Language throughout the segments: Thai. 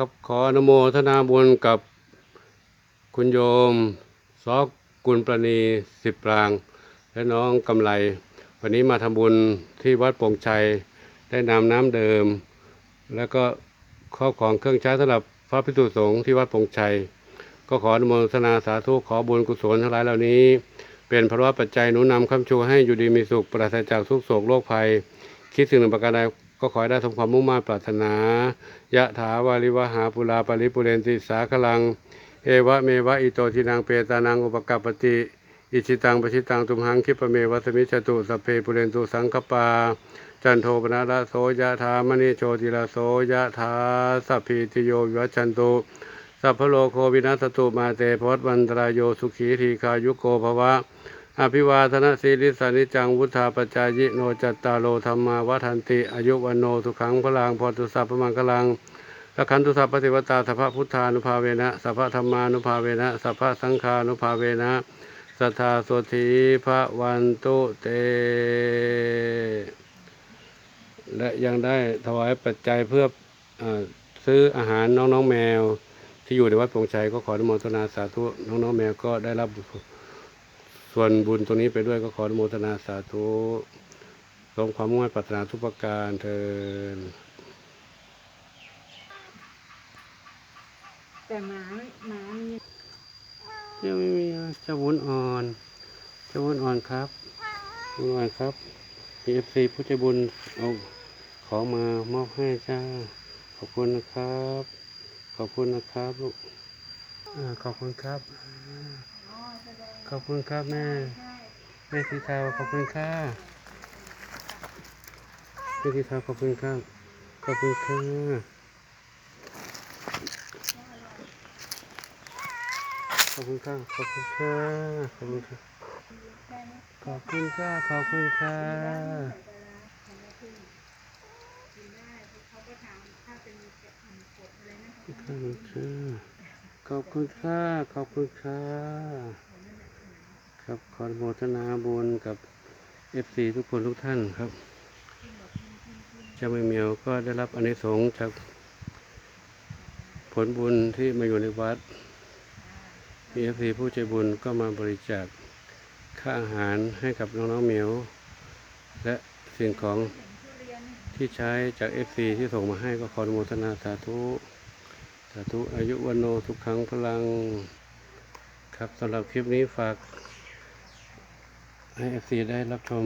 ครับขออนุโมทนาบุญกับคุณโยมซอกกุลประณีสิบปราง และน้องกำไร วันนี้มาทำบุญที่วัดปงชัยได้นำน้ำเดิม แล้วก็ครอบของเครื่องใช้สำหรับพระพิสุสงฆ์ที่วัดปงชัย ก็ขออนุโมทนาสาธุขอบุญกุศลทั้งหลายเหล่านี้ เป็นพระวปัจจัยหนุนนำคำชูให้อยู่ดีมีสุขปราศจากทุกโศกโรคภัย คิดสิ่งหนึ่งประการใดก็ขอให้ได้สมความมุ่งมั่นปรารถนายะถาวาริวหาปุราปริปุเรนติสาคลัง เอวะเมวะอิโตทินังเปตานังอุปกัปปติอิชิตังปชิตังตุมหังคิปเมวัสมิจตุสเพปุเรนตุสังคปา จันโทปนะระโสยะธามณิโชติระโสยะธาสัพพิติโยวิวัชันตุสัพพโลโควินัสตุมาเตพวัตวันตรายโยสุขีทีคายุโกภวะ อภิวาทนาสีลิสานิจังวุธาปจายิโนจัตตาโลธรรมาวัฏันติ อายุวันโนสุขังพลังพอตุสัพพมังคลังละคันตุสัพปฏิวตาสัพพพุทธานุภาเวนะสัพพธรรมานุภาเวนะสัพพสังฆานุภาเวนะสัทธาโสธีพระวันตุเต และยังได้ถวายปัจจัยเพื่ออซื้ออาหารน้องๆแมว ที่อยู่ในวัดปงชัยก็ขออนุโมทนาสาธุน้องๆแมวก็ได้รับ ส่วนบุญตรงนี้ไปด้วยก็ขออนุโมทนาสาธุสมความมุ่งมั่นปรารถนาทุกประการเทินแต่หมาหมามียังไม่มีอะเจ้าวุ้นอ่อนเจ้าวุ้นอ่อนครับวุ้นอ่อนครับมีเอฟซีผู้ใจบุญเอาของมามอบให้จ้า ขอบคุณนะครับ ขอบคุณนะครับลูกอ่าขอบคุณครับ ขอบคุณครับแม่แม่สีเทาขอบคุณค่ะแม่สีเทาขอบคุณครับขอบคุณค่ะขอบคุณค่ะขอบคุณค่ะขอบคุณค่ะขอบคุณค่ะขอบคุณค่ะขอบคุณค่ะขอบคุณค่ะ ครับขออนุโมทนาบุญกับเอฟซีทุกคนทุกท่านครับเจ้าไม่เมียวก็ได้รับอนิสงส์จากผลบุญที่มาอยู่ในวัดมีเอฟซีผู้ใจบุญก็มาบริจาคค่าอาหารให้กับน้องๆเหมียว และสิ่งของที่ใช้จากเอฟซีที่ส่งมาให้ก็ขออนุโมทนาสาธุสาธุอายุวันโนทุกครั้งพลัง ครับสำหรับคลิปนี้ฝาก ให้เอฟซีได้รับชม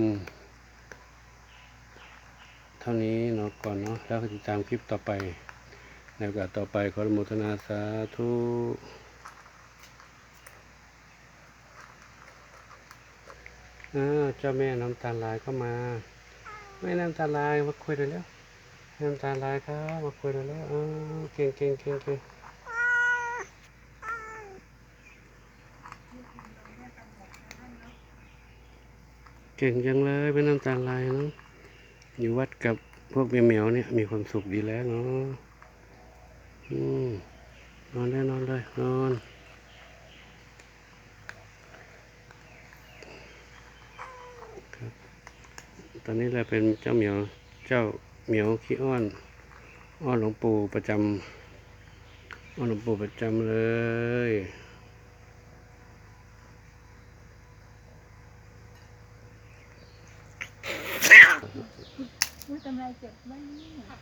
เท่านี้เนาะก่อนเนาะแล้วติดตามคลิปต่อไปในโอกาสต่อไปขออนุโมทนาสาธุอ่าเจ้าแม่น้ำตาลลายก็มาแม่น้ำตาลลายมาคุยหน่อยแล้วน้ำตาลลายครับมาคุยหน่อยแล้วเก่งเก่งเก่งเก่ง เก่งจังเลยเป็นน้ำตาลลายเนาะอยู่วัดกับพวกเหมียวเนี่ยมีความสุขดีแล้วเนาะอืมนอนได้นอนเลยนอนตอนนี้เราเป็นเจ้าเหมียวเจ้าเหมียวขี้อ้อนอ้อนหลวงปู่ประจำอ้อนหลวงปู่ประจำเลย เจ็บไม่หม